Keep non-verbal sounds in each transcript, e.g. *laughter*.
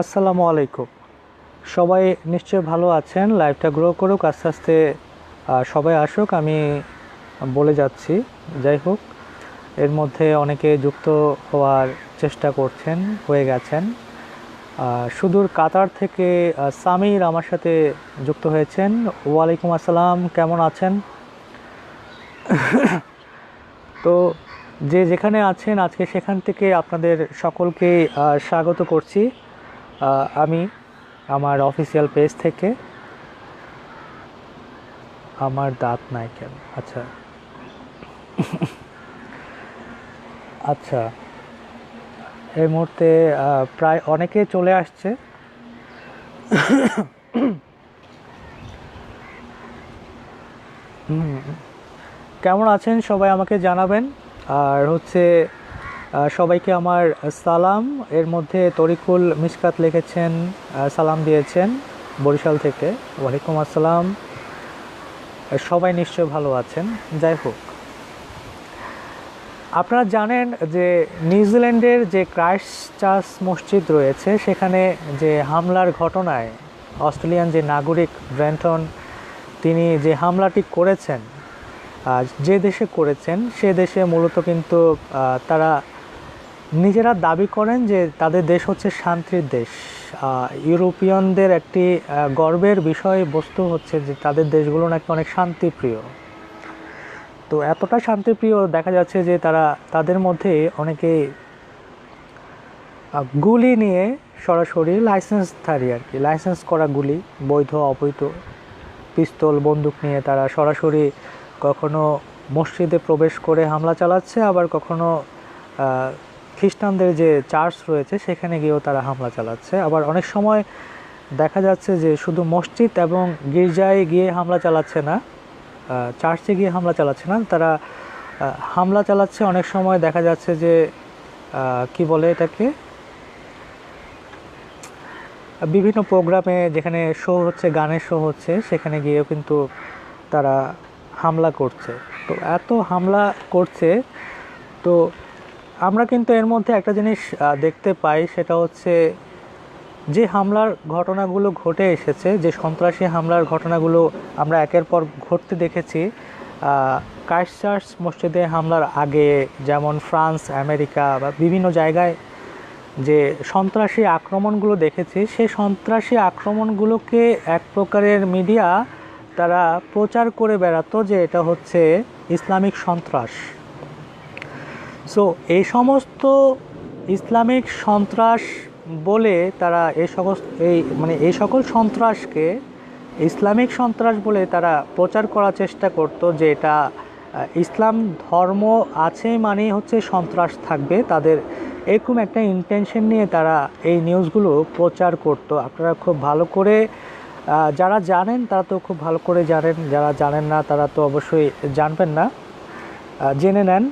আসসালামু আলাইকুম। সবাই নিশ্চয় ভালো আছেন লাইভটা গ্রো করুক, আস্তে আস্তে সবাই আসুক, আমি বলে যাচ্ছি। যাই হোক, এর মধ্যে অনেকে যুক্ত হওয়ার চেষ্টা করছেন, হয়ে গেছেন। সুদূর কাতার থেকে সামির আমার সাথে যুক্ত হয়েছেন। ওয়ালাইকুম আসসালাম, কেমন আছেন? তো যে যেখানে আছেন, আজকে সেখান থেকে আপনাদের সকলকে স্বাগত করছি। আমি আমার অফিসিয়াল পেজ থেকে আমার দাঁত নাই কেন? আচ্ছা। আচ্ছা। এই মুহূর্তে প্রায় অনেকে চলে আসছে। কেমন আছেন সবাই আমাকে জানাবেন? আর হচ্ছে সবাইকে আমার সালাম। এর মধ্যে তরিকুল মিসকাত লিখেছেন সালাম দিয়েছেন বরিশাল থেকে। ওয়ালাইকুম আসসালাম। সবাই নিশ্চয় ভালো আছেন। যাই হোক, আপনারা জানেন যে নিউজিল্যান্ডের যে ক্রাইস্ট চার্চ মসজিদ রয়েছে, সেখানে যে হামলার ঘটনায় অস্ট্রেলিয়ান যে নাগরিক ব্র্যান্টন, তিনি যে হামলাটি করেছেন যে দেশে করেছেন, সে দেশে মূলত কিন্তু তারা নিজেরা দাবি করেন যে তাদের দেশ হচ্ছে শান্তির দেশ। ইউরোপিয়ানদের একটি গর্বের বিষয় বস্তু হচ্ছে যে তাদের দেশগুলো নাকি অনেক শান্তিপ্রিয়। তো এতটা শান্তিপ্রিয় দেখা যাচ্ছে যে তারা, তাদের মধ্যে অনেকে গুলি নিয়ে সরাসরি লাইসেন্স লাইসেন্সধারী আর কি, লাইসেন্স করা গুলি, বৈধ, অবৈধ, পিস্তল, বন্দুক নিয়ে তারা সরাসরি কখনো মসজিদে প্রবেশ করে হামলা চালাচ্ছে, আবার কখনো খ্রিস্টানদের যে চার্চ রয়েছে, সেখানে গিয়েও তারা হামলা চালাচ্ছে। আবার অনেক সময় দেখা যাচ্ছে যে শুধু মসজিদ এবং গির্জায় গিয়ে হামলা চালাচ্ছে না চার্চে গিয়ে হামলা চালাচ্ছে না, তারা হামলা চালাচ্ছে। অনেক সময় দেখা যাচ্ছে যে কি বলে এটাকে? বিভিন্ন প্রোগ্রামে যেখানে শো হচ্ছে, গানের শো হচ্ছে, সেখানে গিয়েও কিন্তু তারা হামলা করছে। তো এত হামলা করছে, তো আমরা কিন্তু এর মধ্যে একটা জিনিস দেখতে পাই, সেটা হচ্ছে যে হামলার ঘটনাগুলো ঘটে এসেছে, যে সন্ত্রাসী হামলার ঘটনাগুলো আমরা একের পর ঘটতে দেখেছি ক্রাইস্ট মসজিদে হামলার আগে যেমন ফ্রান্স, আমেরিকা বা বিভিন্ন জায়গায় যে সন্ত্রাসী আক্রমণগুলো দেখেছি, সেই সন্ত্রাসী আক্রমণগুলোকে এক প্রকারের মিডিয়া তারা প্রচার করে বেড়াতো যে এটা হচ্ছে ইসলামিক সন্ত্রাস। সো এই সমস্ত ইসলামিক সন্ত্রাস বলে তারা এই সকল এই মানে এই সকল সন্ত্রাসকে, ইসলামিক সন্ত্রাস বলে তারা প্রচার করার চেষ্টা করতো যে এটা ইসলাম ধর্ম আছে মানেই হচ্ছে সন্ত্রাস থাকবে। তাদের এরকম একটা ইন্টেনশন নিয়ে তারা এই নিউজগুলো প্রচার করতো। আপনারা খুব ভালো করে যারা জানেন তারা তো খুব ভালো করে জানেন, যারা জানেন না তারা তো অবশ্যই জানবেন না। জেনে নেন।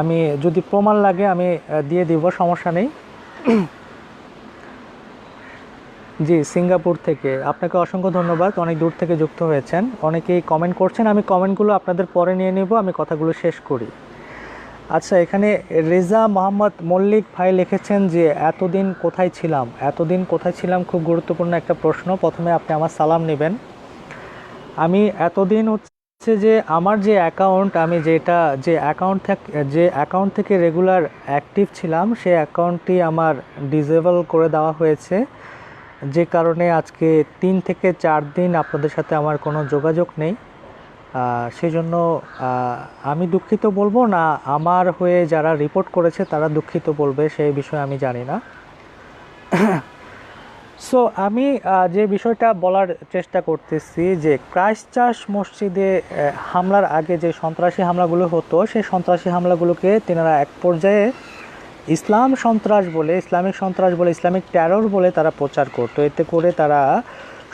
আমি যদি প্রমাণ লাগে, আমি দিয়ে দিব, সমস্যা নেই। *clears throat* জি, সিঙ্গাপুর থেকে। আপনাকে অসংখ্য ধন্যবাদ, অনেক দূর থেকে যুক্ত হয়েছেন। অনেকেই কমেন্ট করছেন, আমি কমেন্টগুলো আপনাদের পরে নিয়ে নেব, আমি কথাগুলো শেষ করি। আচ্ছা এখানে রেজা মোহাম্মদ মল্লিক ভাই লিখেছেন যে, এতদিন কোথায় ছিলাম? এতদিন কোথায় ছিলাম খুব গুরুত্বপূর্ণ একটা প্রশ্ন। প্রথমে আপনি আমার সালাম নেবেন। আমি এতদিন হচ্ছে যে আমার যে অ্যাকাউন্ট আমি যেটা, যে অ্যাকাউন্ট যে অ্যাকাউন্ট থেকে রেগুলার অ্যাক্টিভ ছিলাম সে অ্যাকাউন্টটি আমার ডিসেবল করে দেওয়া হয়েছে। যে কারণে আজকে তিন থেকে চার দিন আপনাদের সাথে আমার কোনো যোগাযোগ নেই। সেজন্য আমি দুঃখিত বলব না, আমার হয়ে যারা রিপোর্ট করেছে তারা দুঃখিত বলবে, সেই বিষয়ে আমি জানি না। সো আমি যে বিষয়টা বলার চেষ্টা করতেছি যে ক্রাইস্ট চার্চ মসজিদে হামলার আগে যে সন্ত্রাসী হামলাগুলো হতো, সেই সন্ত্রাসী হামলাগুলোকে তেনারা এক পর্যায়ে ইসলাম সন্ত্রাস বলে, ইসলামিক সন্ত্রাস বলে, ইসলামিক টেরর বলে তারা প্রচার করতো। এতে করে তারা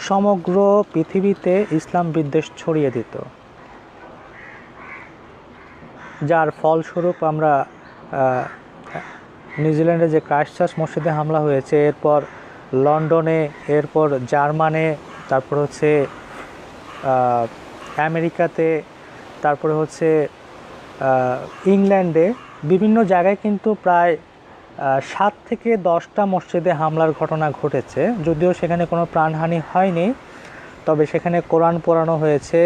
সমগ্র পৃথিবীতে ইসলাম বিদ্বেষ ছড়িয়ে দিত। যার ফলস্বরূপ আমরা নিউজিল্যান্ডে যে ক্রাইস্ট চার্চ মসজিদে হামলা হয়েছে, এরপর লন্ডনে, এরপর জার্মানে, তারপর হচ্ছে আমেরিকাতে, তারপরে হচ্ছে ইংল্যান্ডে। বিভিন্ন জায়গায় কিন্তু প্রায় সাত থেকে দশটা মসজিদে হামলার ঘটনা ঘটেছে। যদিও সেখানে কোনো প্রাণহানি হয়নি, তবে সেখানে কোরআন পোড়ানো হয়েছে।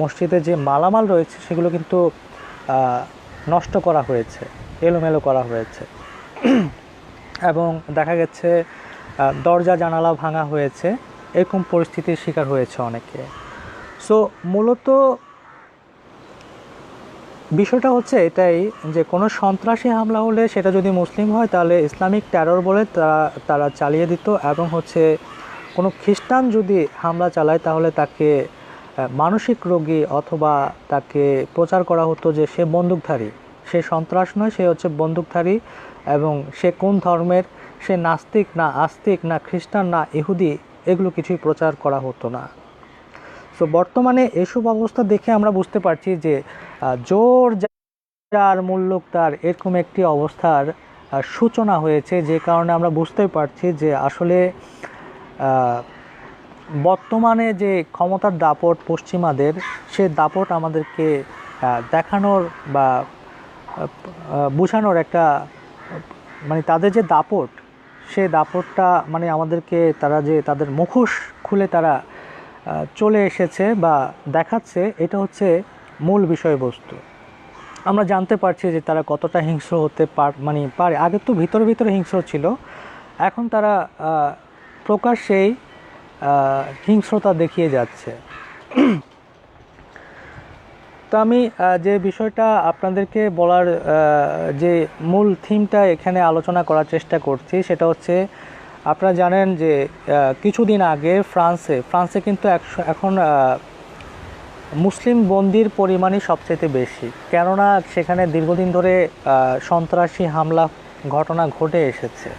মসজিদে যে মালামাল রয়েছে, সেগুলো কিন্তু নষ্ট করা হয়েছে, এলোমেলো করা হয়েছে। এবং দেখা গেছে দরজা, জানালা ভাঙা হয়েছে। এরকম পরিস্থিতির শিকার হয়েছে অনেকে। সো মূলত বিষয়টা হচ্ছে এটাই যে, কোনো সন্ত্রাসী হামলা হলে সেটা যদি মুসলিম হয়, তাহলে ইসলামিক টেরর বলে তারা তারা চালিয়ে দিত এবং হচ্ছে কোনো খ্রিস্টান যদি হামলা চালায়, তাহলে তাকে মানসিক রোগী অথবা তাকে প্রচার করা হতো যে, সে বন্দুকধারী। সে সন্ত্রাস নয়, সে হচ্ছে বন্দুকধারী এবং সে কোন ধর্মের সে নাস্তিক না আস্তিক না খ্রিস্টান না ইহুদি, এগুলো কিছুই প্রচার করা হতো না। সো বর্তমানে এসব অবস্থা দেখে আমরা বুঝতে পারছি যে জোর যার মূল্যক তার এরকম একটি অবস্থার সূচনা হয়েছে যে কারণে আমরা বুঝতে পারছি যে আসলে বর্তমানে যে ক্ষমতার দাপট পশ্চিমাদের, সে দাপট আমাদেরকে দেখানোর বা বোঝানোর একটা মানে তাদের যে দাপট সে দাপটটা মানে আমাদেরকে তারা যে তাদের মুখোশ খুলে তারা চলে এসেছে বা দেখাচ্ছে, এটা হচ্ছে মূল বিষয়বস্তু। আমরা জানতে পারছি যে তারা কতটা হিংস্র হতে পার মানে পারে। আগে তো ভিতরে ভিতরে হিংস্র ছিল। এখন তারা প্রকাশ্যেই হিংস্রতা দেখিয়ে যাচ্ছে। তো আমি যে বিষয়টা আপনাদেরকে বলার যে মূল থিমটা এখানে আলোচনা করার চেষ্টা করছি, সেটা হচ্ছে, আপনারা জানেন যে কিছুদিন আগে ফ্রান্সে ফ্রান্সে কিন্তু এখন মুসলিম বন্দির পরিমাণই সবচেয়ে বেশি। কেননা সেখানে দীর্ঘদিন ধরে সন্ত্রাসী হামলা ঘটনা ঘটে এসেছে।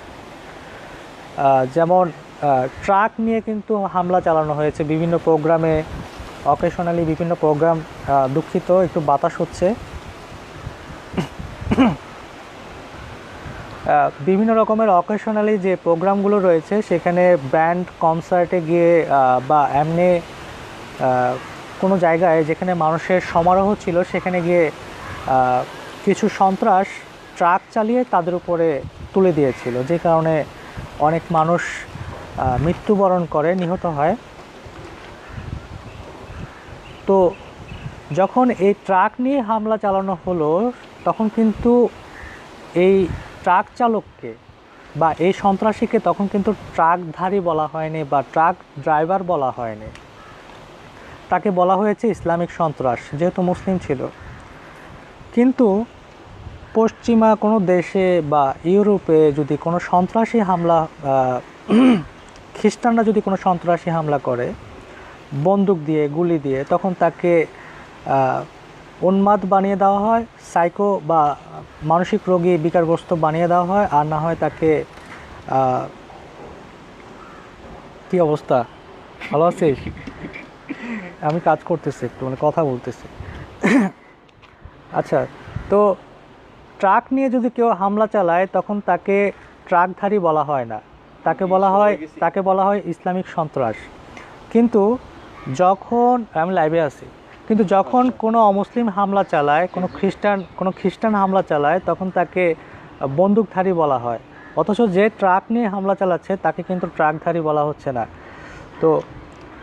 যেমন ট্রাক নিয়ে কিন্তু হামলা চালানো হয়েছে বিভিন্ন প্রোগ্রামে। অকেশনালি বিভিন্ন প্রোগ্রাম দুঃখিত, একটু বাতাস হচ্ছে। বিভিন্ন রকমের অকেশনালি যে প্রোগ্রামগুলো রয়েছে, সেখানে ব্যান্ড কনসার্টে গিয়ে বা এমনি কোনো জায়গায় যেখানে মানুষের সমারোহ ছিল, সেখানে গিয়ে কিছু সন্ত্রাস ট্রাক চালিয়ে তাদের উপরে তুলে দিয়েছিল, যে কারণে অনেক মানুষ মৃত্যুবরণ করে, নিহত হয়। তো যখন এই ট্রাক নিয়ে হামলা চালানো হলো, তখন কিন্তু এই ট্রাক চালককে বা এই সন্ত্রাসীকে তখন কিন্তু ট্রাকধারী বলা হয়নি বা ট্রাক ড্রাইভার বলা হয়নি। তাকে বলা হয়েছে ইসলামিক সন্ত্রাস, যেহেতু মুসলিম ছিল। কিন্তু পশ্চিমা কোনো দেশে বা ইউরোপে যদি কোনো সন্ত্রাসী হামলা *clears throat* খ্রিস্টানরা যদি কোনো সন্ত্রাসী হামলা করে বন্দুক দিয়ে, গুলি দিয়ে, তখন তাকে উন্মাদ বানিয়ে দেওয়া হয় সাইকো বা মানসিক রোগী বিকারগ্রস্ত বানিয়ে দেওয়া হয়, আর না হয় তাকে কি অবস্থা? ভালো আছিস? আমি কাজ করতেছি একটু মানে কথা বলতেছি। আচ্ছা তো ট্রাক নিয়ে যদি কেউ হামলা চালায়, তখন তাকে ট্রাকধারী বলা হয় না। তাকে বলা হয়, তাকে বলা হয় ইসলামিক সন্ত্রাস। কিন্তু যখন আমি লাইভে আছি কিন্তু যখন কোনো অমুসলিম হামলা চালায় কোনো খ্রিস্টান কোনো খ্রিস্টান হামলা চালায় তখন তাকে বন্দুকধারী বলা হয়। অথচ যে ট্রাক নিয়ে হামলা চালাচ্ছে তাকে কিন্তু ট্রাকধারী বলা হচ্ছে না। তো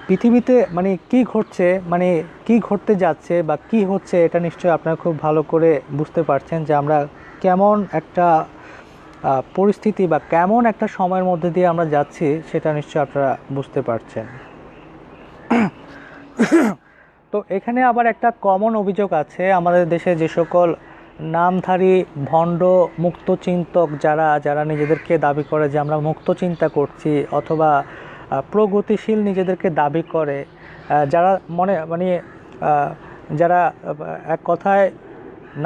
পৃথিবীতে মানে কি ঘটছে মানে কি ঘটতে যাচ্ছে বা কি হচ্ছে এটা নিশ্চয়ই আপনারা খুব ভালো করে বুঝতে পারছেন যে আমরা কেমন একটা পরিস্থিতি বা কেমন একটা সময়ের মধ্যে দিয়ে আমরা যাচ্ছি সেটা নিশ্চয়ই আপনারা বুঝতে পারছেন। তো এখানে আবার একটা কমন অভিযোগ আছে। আমাদের দেশে যে সকল নামধারী ভণ্ড মুক্তচিন্তক যারা যারা নিজেদেরকে দাবি করে যে আমরা মুক্ত চিন্তা করছি অথবা প্রগতিশীল নিজেদেরকে দাবি করে যারা মনে মানে যারা এক কথায়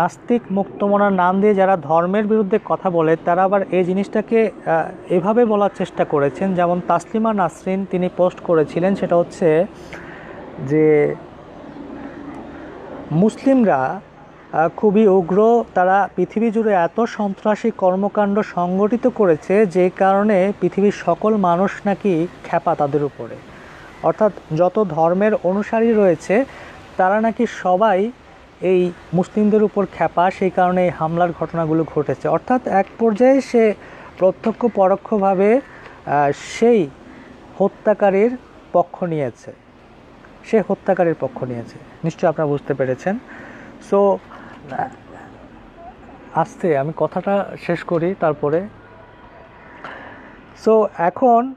নাস্তিক মুক্তমনার নাম দিয়ে যারা ধর্মের বিরুদ্ধে কথা বলে, তারা আবার এই জিনিসটাকে এভাবে বলার চেষ্টা করেছেন। যেমন তাসলিমা নাসরিন তিনি পোস্ট করেছিলেন, সেটা হচ্ছে যে মুসলিমরা খুবই উগ্র। তারা পৃথিবী জুড়ে এত সন্ত্রাসী কর্মকাণ্ড সংগঠিত করেছে যে কারণে পৃথিবীর সকল মানুষ নাকি খ্যাপা তাদের উপরে। অর্থাৎ যত ধর্মের অনুসারী রয়েছে, তারা নাকি সবাই এই মুসলিমদের উপর খ্যাপা, সেই কারণে এই হামলার ঘটনাগুলো ঘটেছে। অর্থাৎ এক পর্যায়ে সে প্রত্যক্ষ পরোক্ষভাবে সেই হত্যাকারীর পক্ষ নিয়েছে। সে হত্যাকারীর পক্ষ নিয়েছে। নিশ্চয়ই আপনারা বুঝতে পেরেছেন। সো আস্তে আমি কথাটা শেষ করি, তারপরে। সো এখন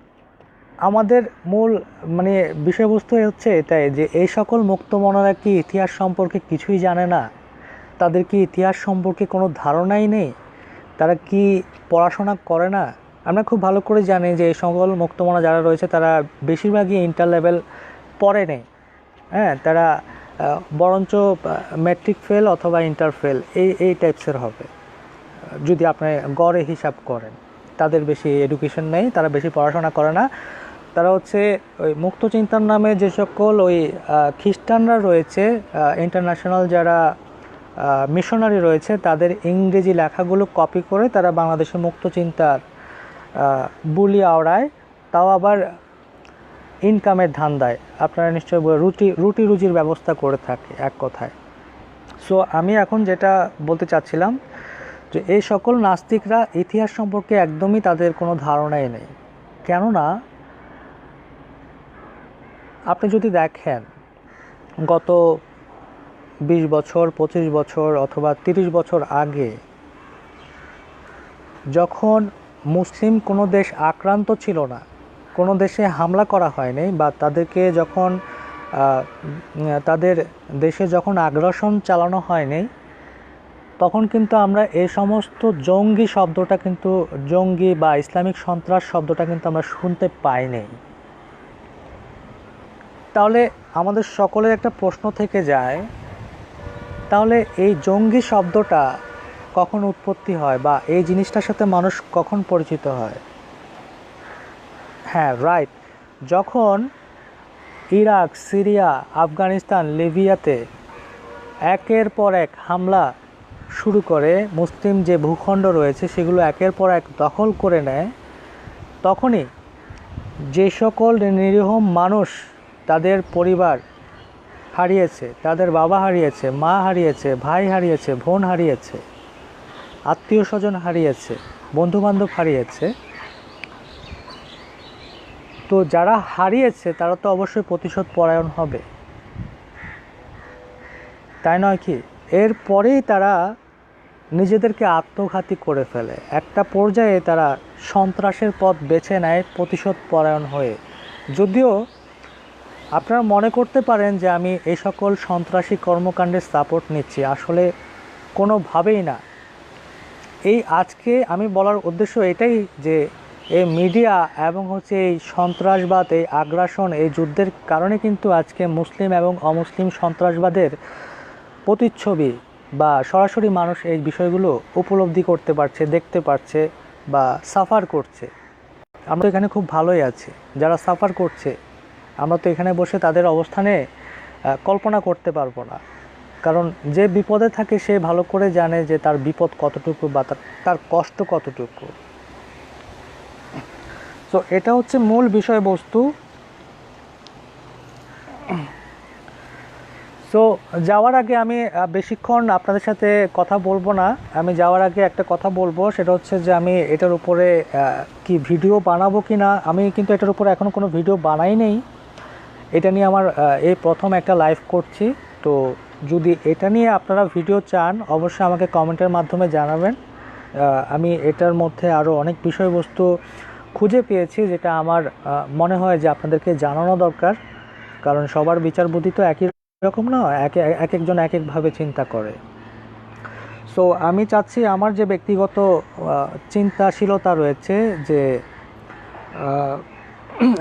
আমাদের মূল মানে বিষয়বস্তু হচ্ছে এটাই যে, এই সকল মুক্তমনারা কি ইতিহাস সম্পর্কে কিছুই জানে না? তাদের কি ইতিহাস সম্পর্কে কোনো ধারণাই নেই? তারা কি পড়াশোনা করে না? আমরা খুব ভালো করে জানি যে, এই সকল মুক্তমনা যারা রয়েছে, তারা বেশিরভাগই ইন্টার লেভেল পড়ে নেই। হ্যাঁ তারা বরঞ্চ ম্যাট্রিক ফেল অথবা ইন্টার ফেল এই এই টাইপসের হবে। যদি আপনি গড়ে হিসাব করেন, তাদের বেশি এডুকেশন নেই, তারা বেশি পড়াশোনা করে না। তারা হচ্ছে ওই মুক্ত চিন্তার নামে যে সকল ওই খ্রিস্টানরা রয়েছে ইন্টারন্যাশনাল যারা মিশনারি রয়েছে, তাদের ইংরেজি লেখাগুলো কপি করে তারা বাংলাদেশের মুক্ত চিন্তার বুলি আওড়ায়। তাও আবার ইনকামের ধান্দায় আপনারা নিশ্চয়ই রুটি রুটি রুজির ব্যবস্থা করে থাকে এক কথায়। সো আমি এখন যেটা বলতে চাচ্ছিলাম যে এই সকল নাস্তিকরা ইতিহাস সম্পর্কে একদমই তাদের কোনো ধারণাই নেই। কেননা, আপনি যদি দেখেন গত বিশ বছর, পঁচিশ বছর অথবা তিরিশ বছর আগে যখন মুসলিম কোনো দেশ আক্রান্ত ছিল না কোনো দেশে হামলা করা হয়নি বা তাদেরকে যখন তাদের দেশে যখন আগ্রাসন চালানো হয়নি, তখন কিন্তু আমরা এই সমস্ত জঙ্গি শব্দটা কিন্তু, জঙ্গি বা ইসলামিক সন্ত্রাস শব্দটা কিন্তু আমরা শুনতে পাইনি। তাহলে আমাদের সকলের একটা প্রশ্ন থেকে যায়, তাহলে এই জঙ্গি শব্দটা কখন উৎপত্তি হয় বা এই জিনিসটার সাথে মানুষ কখন পরিচিত হয়? হ্যাঁ রাইট যখন ইরাক, সিরিয়া, আফগানিস্তান, লিবিয়াতে একের পর এক হামলা শুরু করে, মুসলিম যে ভূখণ্ড রয়েছে সেগুলো একের পর এক দখল করে নেয়, তখনই যে সকল নিরীহ মানুষ তাদের পরিবার হারিয়েছে, তাদের বাবা হারিয়েছে, মা হারিয়েছে, ভাই হারিয়েছে, বোন হারিয়েছে, আত্মীয় স্বজন হারিয়েছে, বন্ধুবান্ধব হারিয়েছে তো যারা হারিয়েছে, তারা তো অবশ্যই প্রতিশোধ পরায়ণ হবে। তাই নয় কি? এরপরেই তারা নিজেদেরকে আত্মঘাতী করে ফেলে। একটা পর্যায়ে তারা সন্ত্রাসের পথ বেছে নেয় প্রতিশোধ পরায়ণ হয়ে। যদিও আপনারা মনে করতে পারেন যে আমি এই সকল সন্ত্রাসী কর্মকাণ্ডের সাপোর্ট নিচ্ছি, আসলে কোনোভাবেই না। এই আজকে আমি বলার উদ্দেশ্য এটাই যে এই মিডিয়া এবং হচ্ছে এই সন্ত্রাসবাদ, এই আগ্রাসন, এই যুদ্ধের কারণে কিন্তু আজকে মুসলিম এবং অমুসলিম সন্ত্রাসবাদের প্রতিচ্ছবি বা সরাসরি মানুষ এই বিষয়গুলো উপলব্ধি করতে পারছে, দেখতে পারছে বা সাফার করছে। আমরা এখানে খুব ভালোই আছি। যারা সাফার করছে, আমরা তো এখানে বসে তাদের অবস্থানে কল্পনা করতে পারব না। কারণ যে বিপদে থাকে সে ভালো করে জানে যে তার বিপদ কতটুকু বা তার কষ্ট কতটুকু। তো এটা হচ্ছে মূল বিষয়বস্তু। সো যাওয়ার আগে আমি বেশিক্ষণ আপনাদের সাথে কথা বলব না। আমি যাওয়ার আগে একটা কথা বলব, সেটা হচ্ছে যে আমি এটার উপরে কি ভিডিও বানাবো কি না, আমি কিন্তু এটার উপরে এখনও কোনো ভিডিও বানাই নেই। এটা নিয়ে আমার এই প্রথম একটা লাইভ করছি। তো যদি এটা নিয়ে আপনারা ভিডিও চান, অবশ্যই আমাকে কমেন্টের মাধ্যমে জানাবেন। আমি এটার মধ্যে আরও অনেক বিষয়বস্তু খুঁজে পেয়েছি যেটা আমার মনে হয় যে আপনাদেরকে জানানো দরকার। কারণ সবার বিচার বুদ্ধি তো একই রকম না, এক এক একজন এক একভাবে চিন্তা করে। সো আমি চাচ্ছি আমার যে ব্যক্তিগত চিন্তাশীলতা রয়েছে যে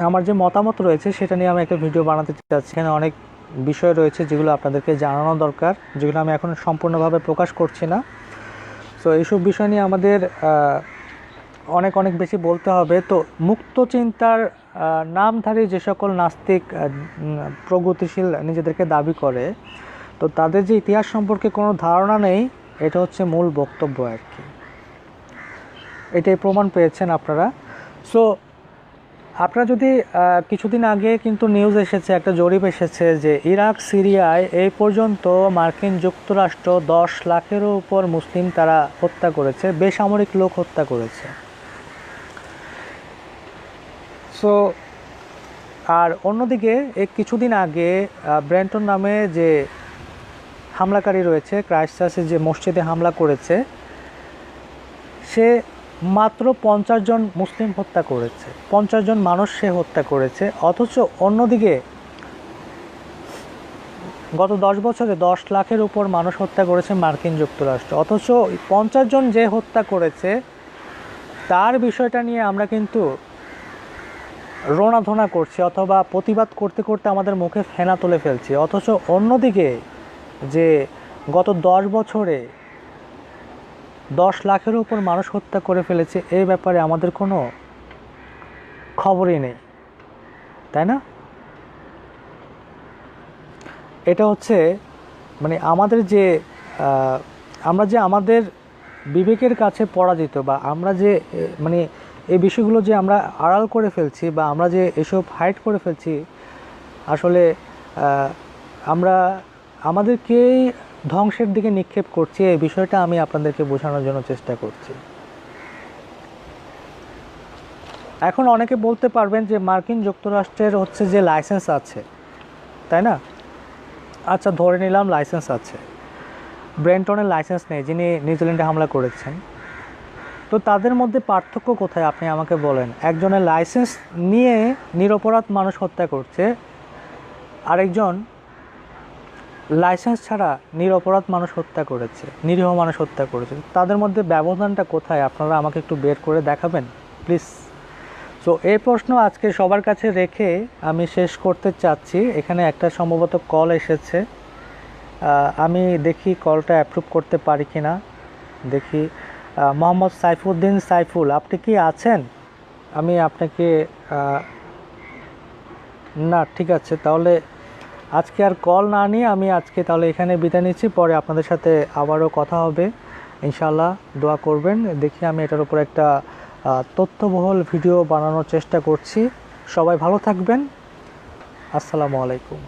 আমার যে মতামত রয়েছে সেটা নিয়ে আমি একটা ভিডিও বানাতে চাচ্ছি। এখানে অনেক বিষয় রয়েছে যেগুলো আপনাদেরকে জানানো দরকার, যেগুলো আমি এখন সম্পূর্ণভাবে প্রকাশ করছি না। সো এইসব বিষয় নিয়ে আমাদের অনেক অনেক বেশি বলতে হবে। তো মুক্ত চিন্তার নামধারী যে সকল নাস্তিক প্রগতিশীল নিজেদেরকে দাবি করে, তো তাদের যে ইতিহাস সম্পর্কে কোনো ধারণা নেই, এটা হচ্ছে মূল বক্তব্য আর কি। এটাই প্রমাণ পেয়েছেন আপনারা। সো আপনারা যদি কিছুদিন আগে কিন্তু নিউজ এসেছে, একটা জরিপ এসেছে যে ইরাক, সিরিয়ায় এই পর্যন্ত মার্কিন যুক্তরাষ্ট্র দশ লাখেরও উপর মুসলিম তারা হত্যা করেছে, বেসামরিক লোক হত্যা করেছে। সো, আর অন্যদিকে কিছুদিন আগে ব্র্যান্টন নামে যে হামলাকারী রয়েছে ক্রাইস্টচার্চে যে মসজিদে হামলা করেছে, সে মাত্র পঞ্চাশ জন মুসলিম হত্যা করেছে। পঞ্চাশ জন মানুষ সে হত্যা করেছে। অথচ অন্যদিকে, গত দশ বছরে দশ লাখের উপর মানুষ হত্যা করেছে মার্কিন যুক্তরাষ্ট্র। অথচ পঞ্চাশ জন যে হত্যা করেছে, তার বিষয়টা নিয়ে আমরা কিন্তু রোনাধনা করছি অথবা প্রতিবাদ করতে করতে আমাদের মুখে ফেনা তুলে ফেলছি। অথচ অন্যদিকে যে গত দশ বছরে দশ লাখের উপর মানুষ হত্যা করে ফেলেছে এই ব্যাপারে আমাদের কোনো খবরই নেই। তাই না? এটা হচ্ছে মানে আমাদের যে আমরা যে আমাদের বিবেকের কাছে পরাজিত বা আমরা যে মানে এই বিষয়গুলো যে আমরা আড়াল করে ফেলছি বা আমরা যে এসব হাইড করে ফেলছি, আসলে আমরা আমাদেরকেই ধ্বংসের দিকে নিক্ষেপ করছি, এই বিষয়টা আমি আপনাদেরকে বোঝানোর জন্য চেষ্টা করছি। এখন অনেকে বলতে পারবেন যে মার্কিন যুক্তরাষ্ট্রের হচ্ছে যে লাইসেন্স আছে, তাই না? আচ্ছা ধরে নিলাম লাইসেন্স আছে। ব্রেন্টনের লাইসেন্স নেই, যিনি নিউজিল্যান্ডে হামলা করেছেন। তো তাদের মধ্যে পার্থক্য কোথায়? আপনি আমাকে বলেন। একজনের লাইসেন্স নিয়ে নিরপরাধ মানুষ হত্যা করছে, আরেকজন লাইসেন্স ছাড়া নিরপরাধ মানুষ হত্যা করেছে, নিরীহ মানুষ হত্যা করেছে। তাদের মধ্যে ব্যবধানটা কোথায়? আপনারা আমাকে একটু বের করে দেখাবেন প্লিজ সো এই প্রশ্ন আজকে সবার কাছে রেখে আমি শেষ করতে চাচ্ছি। এখানে একটা সম্ভবত কল এসেছে। আমি দেখি কলটা অ্যাপ্রুভ করতে পারি কি না দেখি। মোহাম্মদ সাইফুদ্দিন সাইফুল, আপনি কি আছেন? আমি আপনাকে না, ঠিক আছে, তাহলে আজকে আর কল না নিয়ে আমি আজকে তাহলে এখানে বিদায় নিচ্ছি, পরে আপনাদের সাথে আবারও কথা হবে ইনশাল্লাহ দোয়া করবেন। দেখি আমি এটার উপর একটা তথ্যবহুল ভিডিও বানানোর চেষ্টা করছি। সবাই ভালো থাকবেন। আসসালামু আলাইকুম।